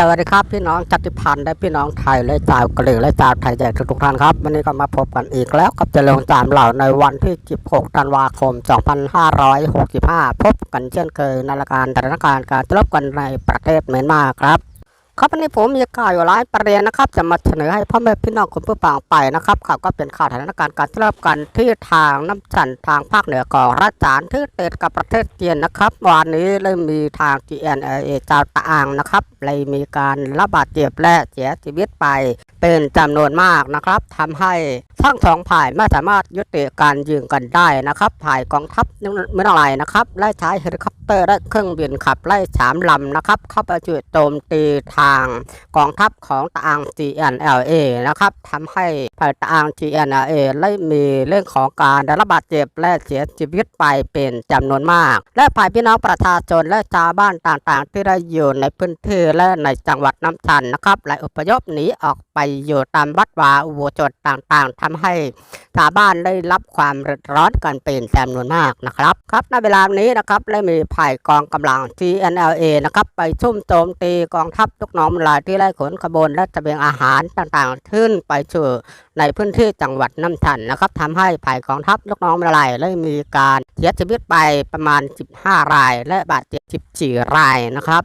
สวัสดีครับพี่น้องจัติพันธ์และพี่น้องไทยและชาวกะเหรี่ยงและชาวไทยแดงทุกๆท่านครับวันนี้ก็มาพบกันอีกแล้วกับเจริญจามเหล่าในวันที่ 16 ธันวาคม 2565 พบกันเช่นเคยในรายการสถานการณ์การทะเลาะกันในประเทศเมียนมาครับ ครับวันนี้ผมมีข่าวอยู่หลายประเด็นนะครับ จะมาเสนอให้พ่อแม่พี่น้องคุณผู้ฟังไปนะครับข่าวก็เป็นข่าวสถานการณ์การทะเลาะกันที่ทางน้ำจันทางภาคเหนือของรัฐจานที่ติดกับประเทศจีนนะครับวันนี้เลยมีทาง GNA เจ้าตะอางนะครับเลยมีการระบาดเจ็บและเสียชีวิตไปเป็นจำนวนมากนะครับทำให้ทั้งสองฝ่ายไม่สามารถยุติการยิงกันได้นะครับฝ่ายกองทัพเมื่อไรนะครับไล่ใช้เฮลิคอปเตอร์และเครื่องบินขับไล่สามลำนะครับเข้าไปจุดโจมตีทางกองทัพของตาง GNLA นะครับทำให้ฝ่ายตาง GNLA ได้มีเรื่องของการได้รับบาดเจ็บและเสียชีวิตไปเป็นจำนวนมาก และฝ่ายพี่น้องประชาชนและชาวบ้านต่างๆ ที่ได้อยู่ในพื้นที่และในจังหวัดน้ำชันนะครับและอพยพหนีออกไปอยู่ตามวัดวาอุโบสถต่างๆทำให้ชาวบ้านได้รับความเดือดร้อนกันเป็นจำนวนมากนะครับครับในเวลานี้นะครับได้มีฝ่ายกองกำลัง TNLA นะครับไปชุ่มโจมตีกองทัพลูกน้องลายที่ไล่ขนขบวนและเสบียงอาหารต่างๆขึ้นไปสู่ในพื้นที่จังหวัดน้ำชันนะครับทำให้ฝ่ายกองทัพลูกน้องลายได้มีการเสียชีวิตไปประมาณ 15 ราย และบาดเจ็บ 14 รายนะครับ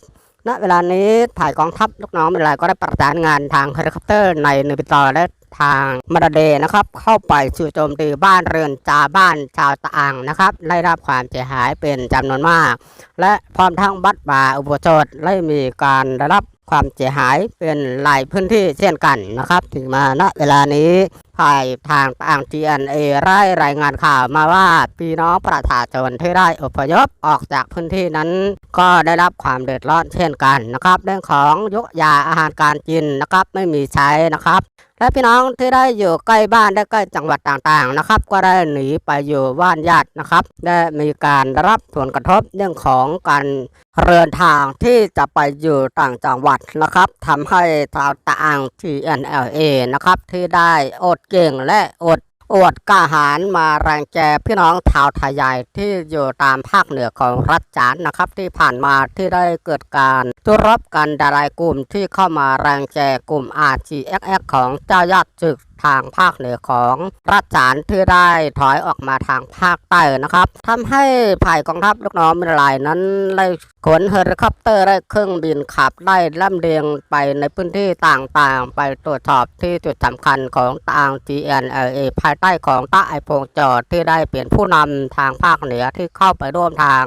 ณเวลานี้ถ่ายกองทัพลูกน้องเป็นไรก็ได้ประสานงานทางเฮลิคอปเตอร์ในนิบิตอและทางมาดาเดนะครับ เข้าไปสู่โจมตีบ้านเรือนชาวบ้านชาวตะอังนะครับได้รับความเสียหายเป็นจำนวนมาก และพร้อมทั้งบัดบาอุโบสถได้มีการได้รับ ความเสียหายเป็นหลายพื้นที่เช่นกันนะครับถึงมาณเวลานี้ฝ่ายทางต่าง TNA ได้รายงานข่าวมาว่าพี่น้องประชาชนที่ได้อพยพออกจากพื้นที่นั้น ก็ได้รับความเดือดร้อนเช่นกันนะครับ เรื่องของยกยาอาหารการกินนะครับไม่มีใช้นะครับ และพี่น้องที่ได้อยู่ใกล้บ้านได้ใกล้จังหวัดต่างๆนะครับ ก็ได้หนีไปอยู่บ้านญาตินะครับ ได้มีการรับผลกระทบเรื่องของการเรือนทางที่จะไปอยู่ต่างจังหวัดนะครับทำให้ชาวต่าง TNLA นะครับที่ได้อดเก่งและอด อวดกาหารมาแรงแกพี่น้องชาวไทยใหญ่ที่อยู่ตามภาคเหนือของรัฐจานนะครับ ที่ผ่านมาที่ได้เกิดการตุรบกันดารายกลุ่มที่เข้ามาแรงแกกลุ่ม RGXX ของเจ้าญาติศึก ทางภาคเหนือของรัฐจานที่ได้ถอยออกมาทางภาคใต้นะครับทำให้ฝ่ายกองทัพลูกน้องมิลายนั้นได้ขนเฮลิคอปเตอร์และเครื่องบินขับได้ลำเลียงไปในพื้นที่ต่างๆ ไปตรวจสอบที่จุดสำคัญของทาง GNLA ภายใต้ของต้าไอพงจอดที่ได้เปลี่ยนผู้นำทางภาคเหนือที่เข้าไปร่วมทาง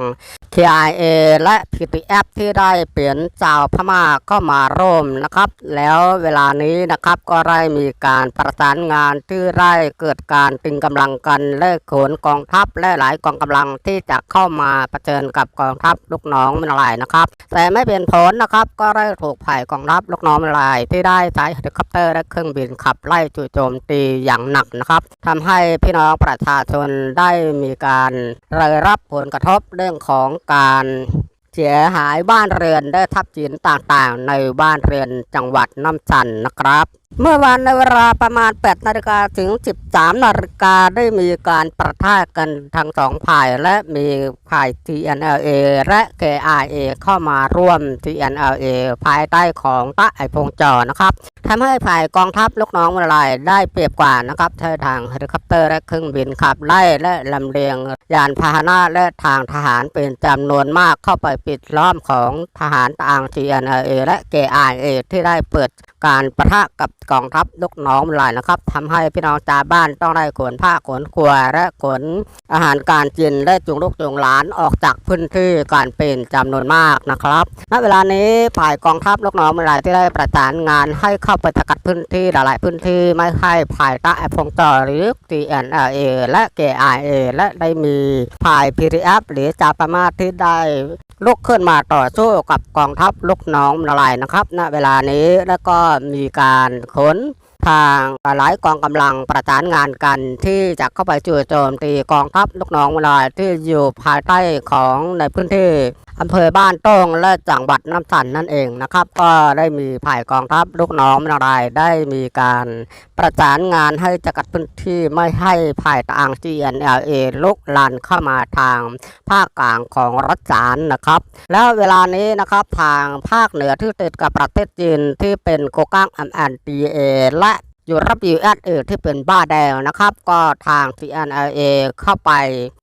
KIA และ PTF ที่ได้เปลี่ยนเจ้าพม่าก็มาร่วมนะครับ แล้วเวลานี้นะครับก็ได้มีการประสานงานที่ได้เกิดการตึงกำลังกันและขนกองทัพและหลายกองกำลังที่จะเข้ามาเผชิญกับกองทัพลูกน้องมันลายนะครับ แต่ไม่เป็นผลนะครับก็ได้ถูกฝ่ายกองทัพลูกน้องมันลายที่ได้ใช้เฮลิคอปเตอร์และเครื่องบินขับไล่จู่โจมตีอย่างหนักนะครับทำให้พี่น้องประชาชนได้มีการได้รับผลกระทบเรื่องของการเสียหายบ้านเรือนได้ทับจินต่างๆ ในบ้านเรือนจังหวัดน้ำจันนะครับ เมื่อวานในเวลาประมาณ 8 นาฬิกาถึง 13 นาฬิกาได้มีการประทะกันทั้งสองฝ่ายและมีฝ่าย TNLA และ KIA เข้ามาร่วม TNLA ภายใต้ของตะไอพงจอนะครับทำให้ฝ่ายกองทัพลูกน้องมาลายได้เปรียบกว่านะครับใช้ทางเฮลิคอปเตอร์และเครื่องบินขับไล่และลำเลียงยานพาหนะและทางทหารเป็นจำนวนมากเข้าไปปิดล้อมของทหารต่าง TNLA และ KIA ที่ได้เปิด การประทะกับกองทัพลูกน้องมลายนะครับทำให้พี่น้องชาวบ้านต้องได้ขนผ้าขนครัวและขนอาหารการกินและจูงลูกจูงหลานออกจากพื้นที่การเป็นจำนวนมากนะครับณเวลานี้ฝ่ายกองทัพลูกน้องมลายที่ได้ประสานงานให้เข้าไปสกัดพื้นที่หลายพื้นที่ไม่ให้ฝ่ายตะแอพงจอหรือ TNLA และ KIA และได้มีฝ่าย PTF หรือจาปามาที่ได้ลุกขึ้นมาต่อสู้กับกองทัพลูกน้องละลายนะครับ ณเวลานี้แล้วก็มีการขนทางหลายกองกำลังประสานงานกัน ที่จะเข้าไปจู่โจมตีกองทัพลูกน้องละลาที่อยู่ภายใต้ของในพื้นที่อำเภอบ้านโต้งและจังหวัดน้ำสันนั่นเองนะครับ ก็ได้มีผ่ายกองทัพลูกน้องละลายได้มีการประสานงานให้จัการพื้นที่ไม่ให้ภายทาง GNLA ลุกลานเข้ามาทางภาคกลางของรัฐจานนะครับ แล้วเวลานี้นะครับทางภาคเหนือที่ติดกับประเทศจีนที่เป็นโกกัง MNDA และอยู่รับ USA ที่เป็นบ้าแดงนะครับ ก็ทาง TNLA เข้าไป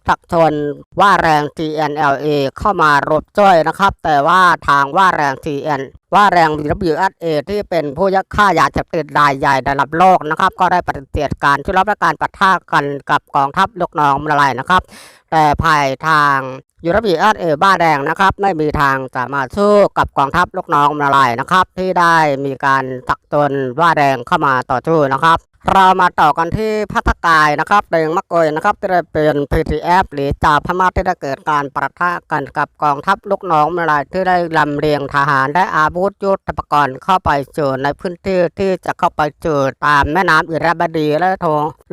ตักชนว่าแรง TNLA เข้ามารบจ้อยนะครับ แต่ว่าทางว่าแรง TN ว่าแรง WSA ที่เป็นผู้ยักฆ่ายาเสพติดรายใหญ่ระดับโลกนะครับ ก็ได้ปฏิเสธการช่วยรับและการปะทะกันกับกองทัพลูกน้องมาลายนะครับ แต่ภายทางยูรบีอาร์เอบ้าแดงนะครับไม่มีทางจะมาสู้กับกองทัพลูกน้องมาลายนะครับ ที่ได้มีการตักตนว่าแดงเข้ามาต่อสู้นะครับ เรามาต่อกันที่พัทกายนะครับเดงมะกอยนะครับที่ได้เป็น PTF หรือจ่าพม่าที่ได้เกิดการประทะกันกับกองทัพลูกน้องเมาลายที่ได้ลำเลียงทหารและอาวุธยุทธปกรณ์เข้าไปสู่ในพื้นที่ที่จะเข้าไปสู่ตามแม่น้ำอิระบดีและโท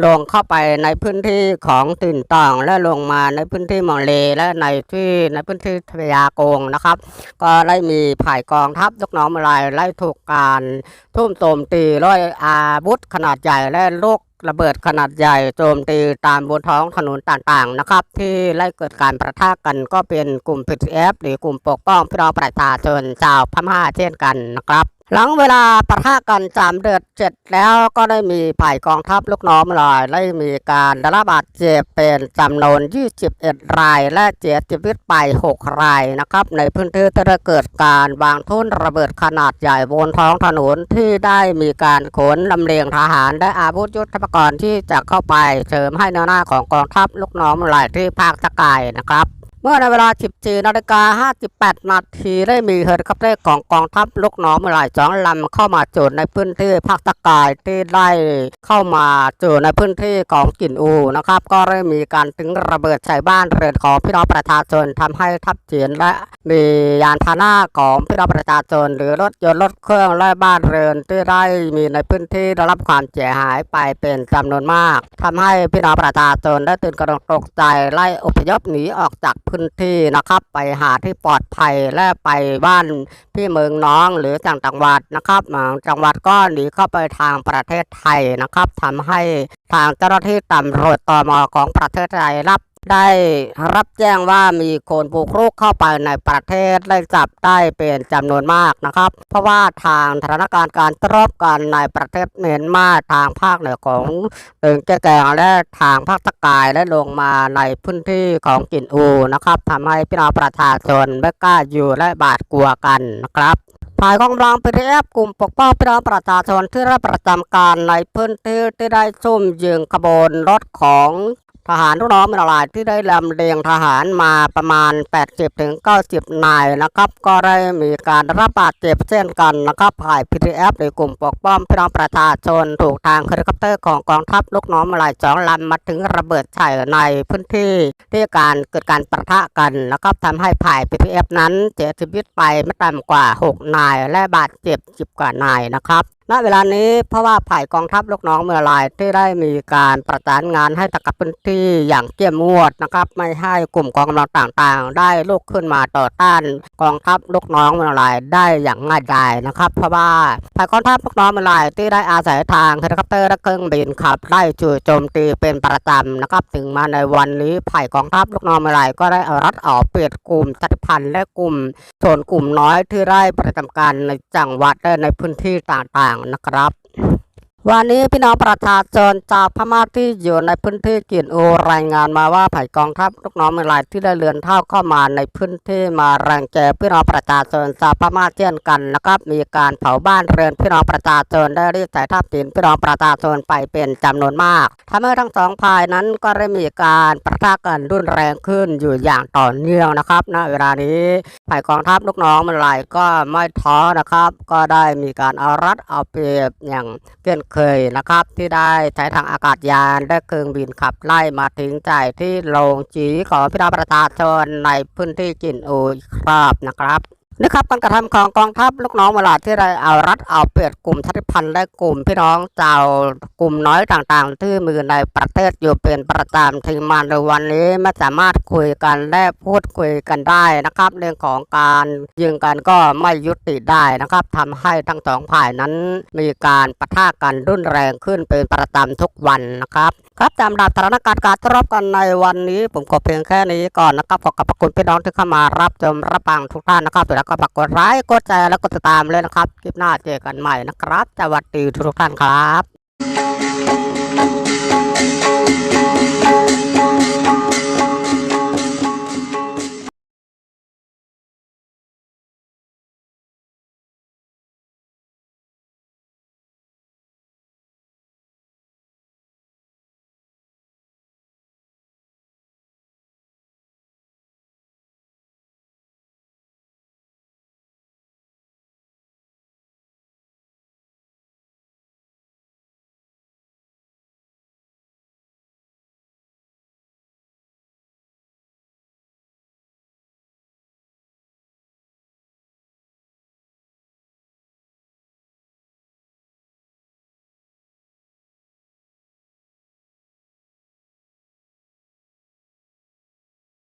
ลงเข้าไปในพื้นที่ของติ่นตองและลงมาในพื้นที่มองเลและในที่ในพื้นที่ทยาโกงนะครับ ก็ได้มีผ่ายกองทัพลูกน้องเมาลายไล่ถูกการทุ่มโจมตีร้อยอาวุธขนาดใหญ่และลูกระเบิดขนาดใหญ่โจมตีตามบนท้องถนนต่างๆนะครับ ที่ไล่เกิดการประทะกันก็เป็นกลุ่ม PTF หรือกลุ่มปกป้องพี่น้องประชาชนชาวพม่าเช่นกันนะครับ หลังเวลาปะทะกันจามเดือดเสร็จแล้วก็ได้มีฝ่ายกองทัพลูกน้องลอยได้มีการได้รับบาดเจ็บเป็นจำนวน 21 ราย และเสียชีวิตไป 6 รายนะครับ ในพื้นที่ที่ได้เกิดการวางทุ่นระเบิดขนาดใหญ่บนท้องถนนที่ได้มีการขนลำเลียงทหารและอาวุธยุทโธปกรณ์ที่จะเข้าไปเสริมให้แนวหน้าของกองทัพลูกน้องลอยที่ภาคตะกายนะครับ เมื่อในเวลา 14นาฬิกา58 นาทีได้มีเฮลิคอปเตอร์ของกองทัพลูกน้องหลายสองลำเข้ามาจุดในพื้นที่ภาคตะกายที่ได้เข้ามาจุดในพื้นที่ของกินอูนะครับก็ได้มีการถึงระเบิดใส่บ้านเรือนของพี่น้องประชาชนทำให้ทัพเจียนและมียานพาหนะของพี่น้องประชาชนหรือรถยนต์รถเครื่องและบ้านเรือนที่ได้มีในพื้นที่ได้รับความเสียหายไปเป็นจำนวนมากทำให้พี่น้องประชาชนได้ตื่นกระตกใจไล่อพยพหนีออกจากพื้นที่นะครับ ไปหาที่ปลอดภัยและไปบ้านพี่เมืองน้องหรือต่างจังหวัดนะครับจังหวัดก็หนีเข้าไปทางประเทศไทยนะครับทำให้ทางเจ้าหน้าที่ตำรวจตมของประเทศไทยรับ ได้รับแจ้งว่ามีคนบุกรุกเข้าไปในประเทศได้จับได้เป็นจำนวนมากนะครับ เพราะว่าทางสถานการณ์การตรบกันในประเทศเมียนมาทางภาคเหนือของเดินแก่แกงและทางภาคตะกายและลงมาในพื้นที่ของกินอูนะครับทำให้พี่น้องประชาชนไม่กล้าอยู่และบาดกลัวกันนะครับฝ่ายกองกำลัง PTF กลุ่มปกป้องพี่น้องประชาชนที่ได้ประจำการในพื้นที่ที่ได้ซุ่มยิงขบวนรถของ ทหารลูกน้องมีหลายที่ได้ลำเลียงทหารมาประมาณ 80ถึง90 นายนะครับ ก็ได้มีการรับบาดเจ็บเช่นกันนะครับฝ่าย PTF หรือกลุ่มปกป้องพี่น้องประชาชนถูกทางเฮลิคอปเตอร์ของกองทัพลูกน้องมาหลายสองลำมาถึงระเบิดใส่ในพื้นที่ที่การเกิดการประทะกันนะครับทำให้ฝ่าย PTF นั้นเสียชีวิตไปไม่ต่ำกว่า 6 นาย และบาดเจ็บ10กว่านายนะครับ ณเวลานี้เพราะว่าฝ่ายกองทัพลูกน้องเมื่อหลายที่ได้มีการประสานงานให้ตะกับพื้นที่อย่างเข้มงวดนะครับ ไม่ให้กลุ่มกองกำลังต่างๆ ได้ลุกขึ้นมาต่อต้านกองทัพลูกน้องเมื่อหลายได้อย่างง่ายดายนะครับ เพราะว่าฝ่ายกองทัพลูกน้องเมื่อหลายที่ได้อาศัยทางเฮลิคอปเตอร์และเครื่องบินขับไล่จู่โจมตีเป็นประจำนะครับ ถึงมาในวันนี้ฝ่ายกองทัพลูกน้องเมื่อหลายก็ได้เอารัดออกเปรียดกลุ่มชาติพันธุ์และกลุ่มส่วนกลุ่มน้อยที่ได้ประจำการในจังหวัดและในพื้นที่ต่างๆนะครับ วันนี้พี่น้องประชาชนชาวพม่าที่อยู่ในพื้นที่กินอูรายงานมาว่าผ่ายกองทัพลูกน้องเมืองลายที่ได้เลือนเท่าเข้ามาในพื้นที่มารังแกพี่น้องประชาชนชาวพม่าเช่นกันนะครับมีการเผาบ้านเรือนพี่น้องประชาชนได้รีดสายทัพสินพี่น้องประชาชนไปเป็นจำนวนมากทำให้ทั้งสองฝ่ายนั้นก็ได้มีการประทะกันรุนแรงขึ้นอยู่อย่างต่อเนื่องนะครับณเวลานี้ฝ่ายกองทัพลูกน้องมันไหลายก็ไม่ท้อนะครับ ก็ได้มีการเอารัดเอาเปรียบอย่างเกินเคยนะครับ ที่ได้ใช้ทางอากาศยานและเครื่องบินขับไล่มาถึงใจที่โรงจีของพี่น้องประชาชนในพื้นที่จินอูอีกครับนะครับ นี่ครับการกระทำของกองทัพลูกน้องเวลาที่ได้เอารัฐเอาเปรียบกลุ่มชาติพันธุ์และกลุ่มพี่น้องเจ้ากลุ่มน้อยต่างๆ ที่มีในประเทศอยู่เป็นประจำที่มาในวันนี้ไม่สามารถคุยกันและพูดคุยกันได้นะครับ เรื่องของการยิงกันก็ไม่ยุติได้นะครับทำให้ทั้งสองฝ่ายนั้นมีการปะทะกันรุนแรงขึ้นเป็นประจำทุกวันนะครับ ครับตามดับสถานการณ์การทะเลาะกันในวันนี้ ผมก็เพียงแค่นี้ก่อนนะครับขอขอบคุณพี่น้องที่เข้ามารับชมรับฟังทุกท่านนะครับแล้วก็ฝากกดไลค์กดแชร์แล้วกดติดตามเลยนะครับคลิปหน้าเจอกันใหม่นะครับสวัสดีทุกท่านครับ